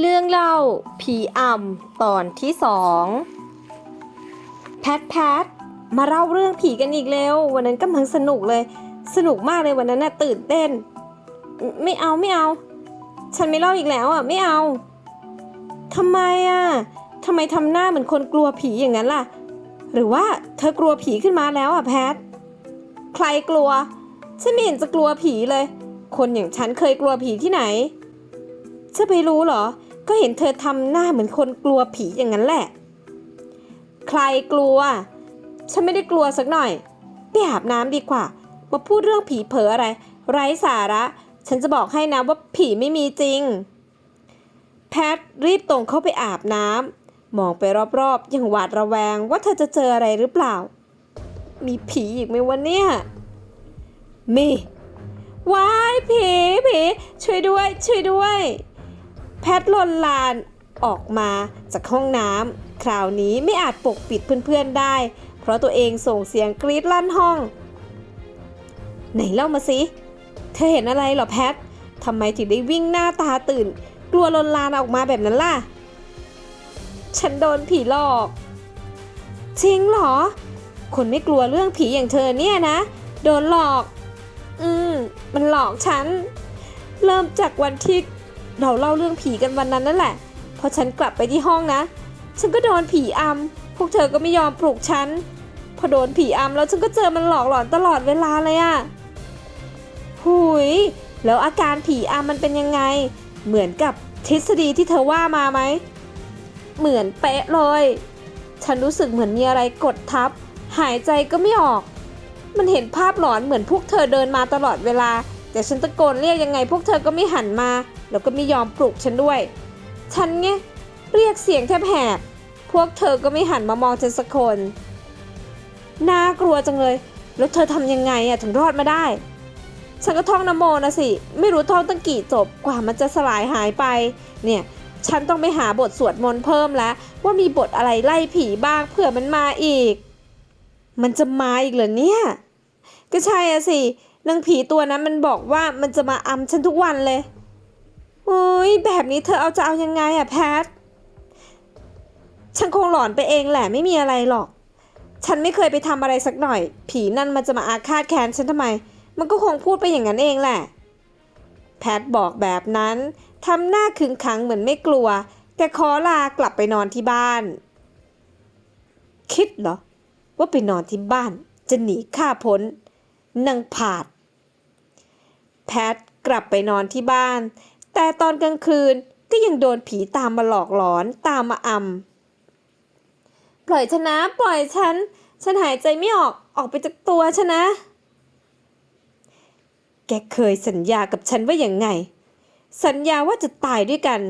เรื่องเล่าผีอ่ำตอนที่สองแพทแพทมาเล่าเรื่องผีกันอีกเร็ววันนั้นกำลังสนุกเลย สนุกมากเลยวันนั้นน่ะตื่นเต้น ไม่เอาไม่เอา ฉันไม่เล่าอีกแล้วอะไม่เอาทำไมอะทำไมทำหน้าเหมือนคนกลัวผีอย่างนั้นล่ะ หรือว่าเธอกลัวผีขึ้นมาแล้วอะแพท ใครกลัว ฉันไม่เห็นจะกลัวผีเลย คนอย่างฉันเคยกลัวผีที่ไหน จะไปรู้เหรอ ก็เห็นเธอทำหน้าเหมือนคนกลัวผีอย่างนั้นแหละ ใครกลัว ฉันไม่ได้กลัวสักหน่อย ไปอาบน้ำดีกว่า มาพูดเรื่องผีเผลออะไร ไร้สาระ ฉันจะบอกให้นะว่าผีไม่มีจริง แพทรีบตรงเข้าไปอาบน้ำมองไปรอบๆ อย่างหวาดระแวงว่าเธอจะเจออะไรหรือเปล่า มีผีอีกไหมวะเนี่ยมีว้ายผีผีช่วยด้วย ช่วยด้วย แพทลนลานออกมาจากห้องน้ำคราวนี้ไม่อาจปกปิดเพื่อนๆได้ เพราะตัวเองส่งเสียงกรีดลั่นห้อง ไหนเล่ามาสิ เธอเห็นอะไรหรอแพททำไมถึงได้วิ่งหน้าตาตื่น กลัวลนลานออกมาแบบนั้นล่ะ ฉันโดนผีหลอก จริงเหรอ คนไม่กลัวเรื่องผีอย่างเธอเนี่ยนะ โดนหลอก อืม มันหลอกฉัน เริ่มจากวันที่ เราเล่าเรื่องผีกันวันนั้นนั่นแหละ พอฉันกลับไปที่ห้องนะ ฉันก็โดนผีอำพวกเธอก็ไม่ยอมปลุกฉัน พอโดนผีอำแล้วฉันก็เจอมันหลอกหลอนตลอดเวลาเลยอะหุย แล้วอาการผีอำมันเป็นยังไง เหมือนกับทฤษฎีที่เธอว่ามาไหม เหมือนเป๊ะเลย ฉันรู้สึกเหมือนมีอะไรกดทับ หายใจก็ไม่ออก มันเห็นภาพหลอนเหมือนพวกเธอเดินมาตลอดเวลา แต่ฉันตะโกนเรียกยังไงพวกเธอก็ไม่หันมา แล้วก็ไม่ยอมปลุกฉันด้วย ฉันไงเรียกเสียงแทบแหบ พวกเธอก็ไม่หันมามองฉันสักคน น่ากลัวจังเลย แล้วเธอทำยังไงอะถึงรอดมาได้ ฉันก็ท่องนโมนะสิ ไม่รู้ท่องตั้งกี่จบกว่ามันจะสลายหายไป เนี่ยฉันต้องไปหาบทสวดมนต์เพิ่มแล้ว ว่ามีบทอะไรไล่ผีบ้างเผื่อมันมาอีก มันจะมาอีกเหรอเนี่ย ก็ใช่อะสินางผีตัวนั้นมันบอกว่ามันจะมาอำฉันทุกวันเลย อุ้ยแบบนี้เธอเอาจะเอายังไงอะแพท ฉันคงหลอนไปเองแหละไม่มีอะไรหรอก ฉันไม่เคยไปทำอะไรสักหน่อย ผีนั่นมันจะมาอาฆาตแค้นฉันทำไม มันก็คงพูดไปอย่างนั้นเองแหละ แพทบอกแบบนั้นทำหน้าขึงขังเหมือนไม่กลัว แต่ขอลากลับไปนอนที่บ้าน คิดเหรอ ว่าไปนอนที่บ้าน จะหนีข้าพ้นนางผาด แพทกลับไปนอนที่บ้าน แต่ตอนกลางคืนก็ยังโดนผีตามมาหลอกหลอนตามมาอำปล่อยฉันนะปล่อยฉัน ฉันหายใจไม่ออกออกไปจากตัวฉันนะ แกเคยสัญญากับฉันว่าอย่างไง สัญญาว่าจะตายด้วยกัน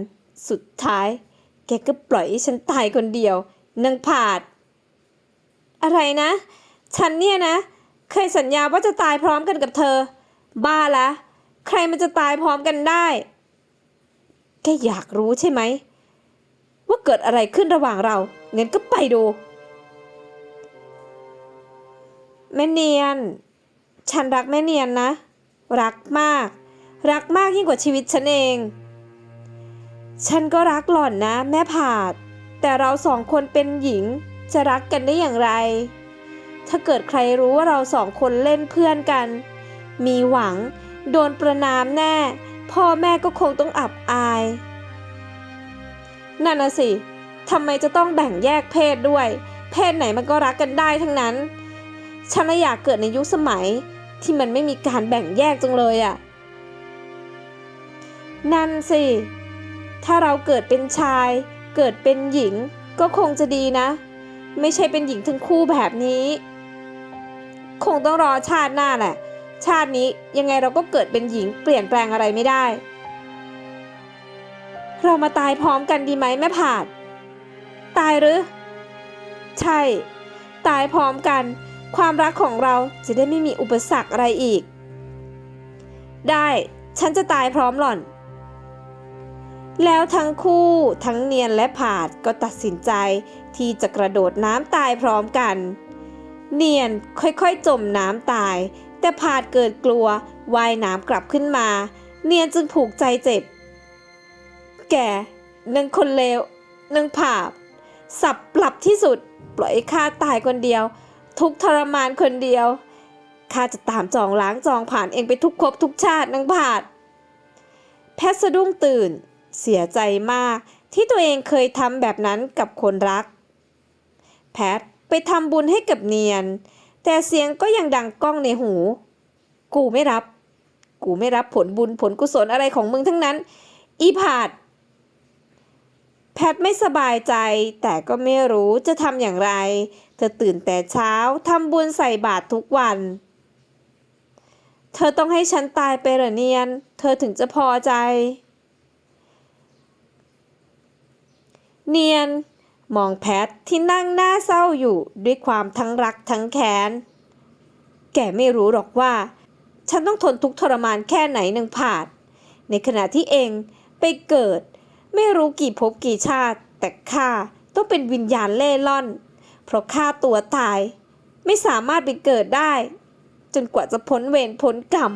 สุดท้าย แกก็ปล่อยให้ฉันตายคนเดียวนางผาด อะไรนะ ฉันเนี่ยนะ เคยสัญญาว่าจะตายพร้อมกันกับเธอ บ้าละ ใครมันจะตายพร้อมกันได้ แกอยากรู้ใช่ไหม ว่าเกิดอะไรขึ้นระหว่างเราเงั้นก็ไปดูแม่เนียน ฉันรักแม่เนียนนะ รักมาก รักมากยิ่งกว่าชีวิตฉันเอง ฉันก็รักหล่อนนะ แม่ผาด แต่เราสองคนเป็นหญิง จะรักกันได้อย่างไร ถ้าเกิดใครรู้ว่าเราสองคนเล่นเพื่อนกัน มีหวัง โดนประนามแน่ พ่อแม่ก็คงต้องอับอาย นั่นนะสิทำไมจะต้องแบ่งแยกเพศด้วย เพศไหนมันก็รักกันได้ทั้งนั้น ฉันอยากเกิดในยุคสมัยที่มันไม่มีการแบ่งแยกจังเลยอะ่ะ นั่นสิ ถ้าเราเกิดเป็นชาย เกิดเป็นหญิงก็คงจะดีนะ ไม่ใช่เป็นหญิงทั้งคู่แบบนี้ คงต้องรอชาติหน้าแหละ ชาตินี้ยังไงเราก็เกิดเป็นหญิงเปลี่ยนแปลงอะไรไม่ได้ เรามาตายพร้อมกันดีไหมแม่ผาด ตายหรือ ใช่ ตายพร้อมกัน ความรักของเราจะได้ไม่มีอุปสรรคอะไรอีก ได้ ฉันจะตายพร้อมหล่อน แล้วทั้งคู่ทั้งเนียนและผาดก็ตัดสินใจที่จะกระโดดน้ำตายพร้อมกัน เนียนค่อยๆจมน้ำตาย แต่ผาดเกิดกลัวว่ายน้ำกลับขึ้นมา เนียนจึงผูกใจเจ็บ แกนางคนเลวนางผาบ สับปรับที่สุด ปล่อยให้ข้าตายคนเดียว ทุกทรมานคนเดียวข้าจะตามจองล้างจองผ่านเองไปทุกภพทุกชาตินางผาด แพทย์สะดุ้งตื่น เสียใจมากที่ตัวเองเคยทำแบบนั้นกับคนรัก แพทไปทำบุญให้กับเนียน แต่เสียงก็ยังดังก้องในหู กูไม่รับ กูไม่รับผลบุญผลกุศลอะไรของมึงทั้งนั้น อีผาด แพทไม่สบายใจ แต่ก็ไม่รู้จะทำอย่างไร เธอตื่นแต่เช้าทำบุญใส่บาตรทุกวัน เธอต้องให้ฉันตายไปเหรอเนียน เธอถึงจะพอใจ เนียน มองแพทที่นั่งหน้าเศร้าอยู่ด้วยความทั้งรักทั้งแค้น แกไม่รู้หรอกว่า ฉันต้องทนทุกทรมานแค่ไหนหนึ่งผาด ในขณะที่เองไปเกิด ไม่รู้กี่ภพกี่ชาติ แต่ข้าต้องเป็นวิญญาณเล่ร่อน เพราะข้าตัวตาย ไม่สามารถไปเกิดได้ จนกว่าจะพ้นเวรพ้นกรรม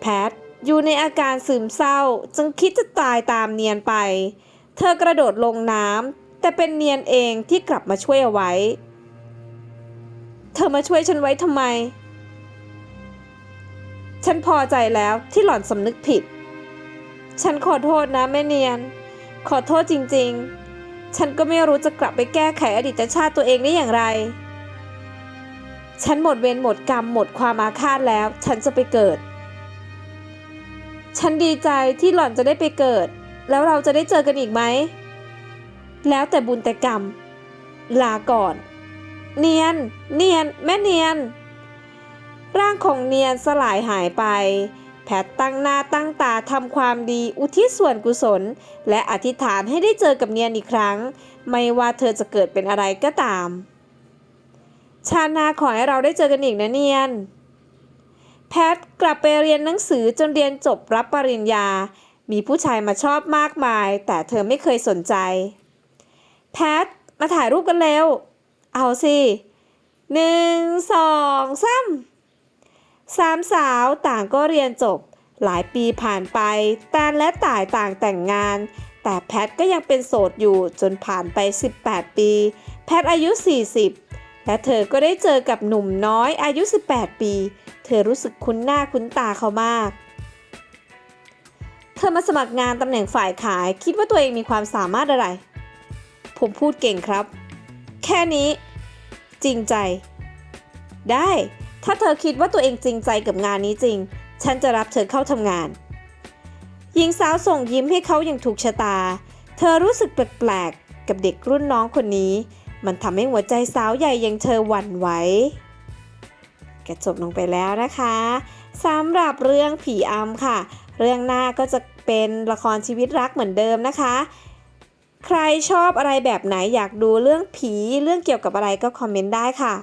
แพทอยู่ในอาการซึมเศร้าจึงคิดจะตายตามเนียนไป เธอกระโดดลงน้ำแต่เป็นเนียนเองที่กลับมาช่วยเอาไว้ เธอมาช่วยฉันไว้ทำไม ฉันพอใจแล้วที่หล่อนสำนึกผิด ฉันขอโทษนะแม่เนียน ขอโทษจริงๆ ฉันก็ไม่รู้จะกลับไปแก้ไขอดีตชาติตัวเองได้อย่างไร ฉันหมดเวรหมดกรรมหมดความอาฆาตแล้ว ฉันจะไปเกิด ฉันดีใจที่หล่อนจะได้ไปเกิด แล้วเราจะได้เจอกันอีกไหม แล้วแต่บุญแต่กรรม ลาก่อน เนียน เนียน แม่เนียน ร่างของเนียนสลายหายไป แพทตั้งหน้าตั้งตาทำความดีอุทิศส่วนกุศล และอธิษฐานให้ได้เจอกับเนียนอีกครั้ง ไม่ว่าเธอจะเกิดเป็นอะไรก็ตาม ชานาขอให้เราได้เจอกันอีกนะเนียน แพทกลับไปเรียนหนังสือจนเรียนจบรับปริญญา มีผู้ชายมาชอบมากมาย แต่เธอไม่เคยสนใจ แพท มาถ่ายรูปกันเร็ว เอาสิหนึ่งสองสามสามสาวต่างก็เรียนจบ หลายปีผ่านไป แตนและต่ายต่างแต่งงาน แต่แพทก็ยังเป็นโสดอยู่จนผ่านไป 18 ปี แพทอายุ 40 และเธอก็ได้เจอกับหนุ่มน้อยอายุ 18 ปี เธอรู้สึกคุ้นหน้าคุ้นตาเขามาก ธอมาสมัครงานตำแหน่งฝ่ายขาย คิดว่าตัวเองมีความสามารถอะไร ผมพูดเก่งครับ แค่นี้ จริงใจ ได้ ถ้าเธอคิดว่าตัวเองจริงใจกับงานนี้จริง ฉันจะรับเธอเข้าทำงาน หญิงสาวส่งยิ้มให้เขาอย่างถูกชะตา เธอรู้สึกแปลกๆ กับเด็กรุ่นน้องคนนี้ มันทำให้หัวใจสาวใหญ่อย่างเธอหวั่นไหวกจบลงไปแล้วนะคะสำหรับเรื่องผีอำค่ะ เรื่องหน้าก็จะ เป็นละครชีวิตรักเหมือนเดิมนะคะ ใครชอบอะไรแบบไหนอยากดูเรื่องผีเรื่องเกี่ยวกับอะไรก็คอมเมนต์ได้ค่ะ